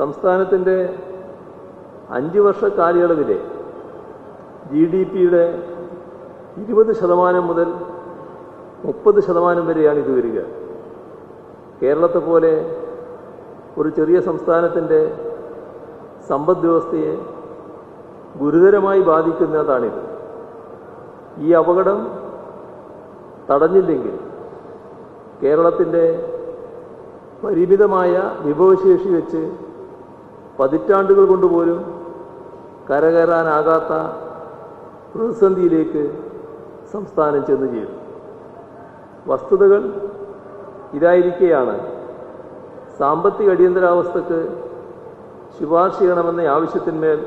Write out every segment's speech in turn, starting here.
സംസ്ഥാനത്തിന്റെ അഞ്ച് വർഷ കാലയളവിലെ ജി ഡി പിയുടെ ഇരുപത് ശതമാനം മുതൽ മുപ്പത് ശതമാനം വരെയാണ് ഇത് വരിക. കേരളത്തെ പോലെ ഒരു ചെറിയ സംസ്ഥാനത്തിന്റെ സമ്പദ് വ്യവസ്ഥയെ ഗുരുതരമായി ബാധിക്കുന്നതാണിത്. ഈ അപകടം തടഞ്ഞില്ലെങ്കിൽ കേരളത്തിന്റെ പരിമിതമായ വിഭവശേഷി വെച്ച് പതിറ്റാണ്ടുകൾ കൊണ്ടുപോലും കരകയറാനാകാത്ത പ്രതിസന്ധിയിലേക്ക് സംസ്ഥാനം ചെന്ന് ചേരും. വസ്തുതകൾ ഇതായിരിക്കെയാണ് സാമ്പത്തിക അടിയന്തരാവസ്ഥക്ക് ശുപാർശ ചെയ്യണമെന്ന ആവശ്യത്തിന്മേൽ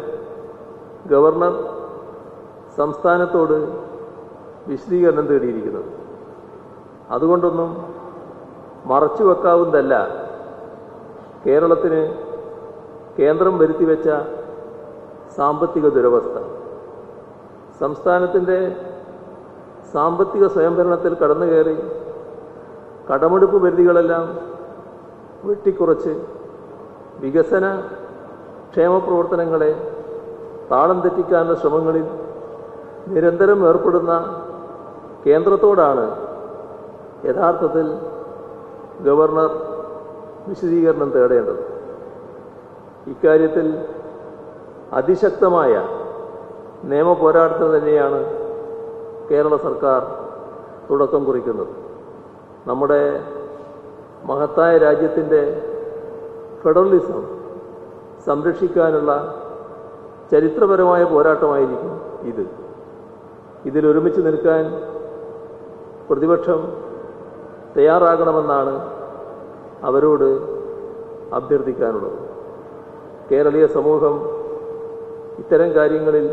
ഗവർണർ സംസ്ഥാനത്തോട് വിശദീകരണം തേടിയിരിക്കുന്നത്. അതുകൊണ്ടൊന്നും മറച്ചു വെക്കാവുന്നതല്ല കേരളത്തിന് കേന്ദ്രം വരുത്തിവെച്ച സാമ്പത്തിക ദുരവസ്ഥ. സംസ്ഥാനത്തിന്റെ സാമ്പത്തിക സ്വയംഭരണത്തിൽ കടന്നു കയറി കടമെടുപ്പ് പരിധികളെല്ലാം വെട്ടിക്കുറച്ച് വികസന ക്ഷേമ പ്രവർത്തനങ്ങളെ താളം തെറ്റിക്കാനുള്ള ശ്രമങ്ങളിൽ നിരന്തരം ഏർപ്പെടുന്ന കേന്ദ്രത്തോടാണ് യഥാർത്ഥത്തിൽ ഗവർണർ വിശദീകരണം തേടേണ്ടത്. ഇക്കാര്യത്തിൽ അതിശക്തമായ നിയമ പോരാട്ടം തന്നെയാണ് കേരള സർക്കാർ തുടക്കം കുറിക്കുന്നത്. നമ്മുടെ മഹത്തായ രാജ്യത്തിന്റെ ഫെഡറലിസം സംരക്ഷിക്കാനുള്ള ചരിത്രപരമായ പോരാട്ടമായിരിക്കും ഇത്. ഇതിലൊരുമിച്ച് നിൽക്കാൻ പ്രതിപക്ഷം തയ്യാറാകണമെന്നാണ് അവരോട് അഭ്യർത്ഥിക്കാനുള്ളത്. കേരളീയ സമൂഹം ഇത്തരം കാര്യങ്ങളിൽ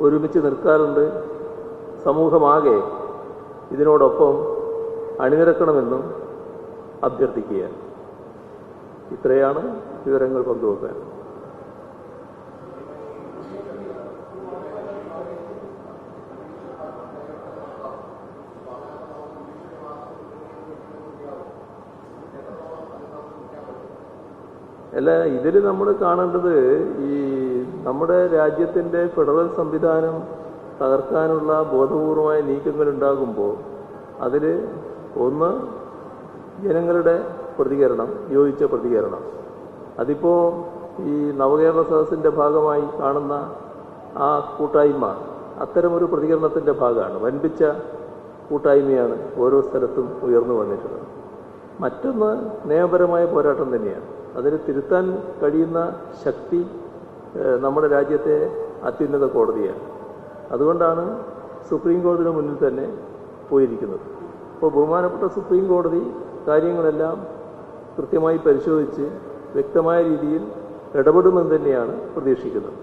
ഒരുമിച്ച് നിൽക്കാറുണ്ട്. സമൂഹമാകെ ഇതിനോടൊപ്പം അണിനിരക്കണമെന്നും അഭ്യർത്ഥിക്കുക ഇത്രയാണ് വിവരങ്ങൾ പങ്കുവെക്കാൻ. അല്ല ഇതിൽ നമ്മൾ കാണേണ്ടത് ഈ നമ്മുടെ രാജ്യത്തിന്റെ ഫെഡറൽ സംവിധാനം തകർക്കാനുള്ള ബോധപൂർവമായ നീക്കങ്ങൾ ഉണ്ടാകുമ്പോൾ അതിൽ ഒന്ന് ജനങ്ങളുടെ പ്രതികരണം യോജിച്ച പ്രതികരണം. അതിപ്പോൾ ഈ നവകേരള സദസ്സിന്റെ ഭാഗമായി കാണുന്ന ആ കൂട്ടായ്മ അത്തരമൊരു പ്രതികരണത്തിന്റെ ഭാഗമാണ്. വൻപിച്ച കൂട്ടായ്മയാണ് ഓരോ സ്ഥലത്തും ഉയർന്നു വന്നിട്ടുള്ളത്. മറ്റൊന്ന് നിയമപരമായ പോരാട്ടം തന്നെയാണ്. അതിന് തിരുത്താൻ കഴിയുന്ന ശക്തി നമ്മുടെ രാജ്യത്തെ അത്യുന്നത കോടതിയാണ്. അതുകൊണ്ടാണ് സുപ്രീം കോടതിയുടെ മുന്നിൽ തന്നെ പോയിരിക്കുന്നത്. അപ്പോൾ ബഹുമാനപ്പെട്ട സുപ്രീം കോടതി കാര്യങ്ങളെല്ലാം കൃത്യമായി പരിശോധിച്ച് വ്യക്തമായ രീതിയിൽ ഇടപെടുമെന്ന് തന്നെയാണ് പ്രതീക്ഷിക്കുന്നത്.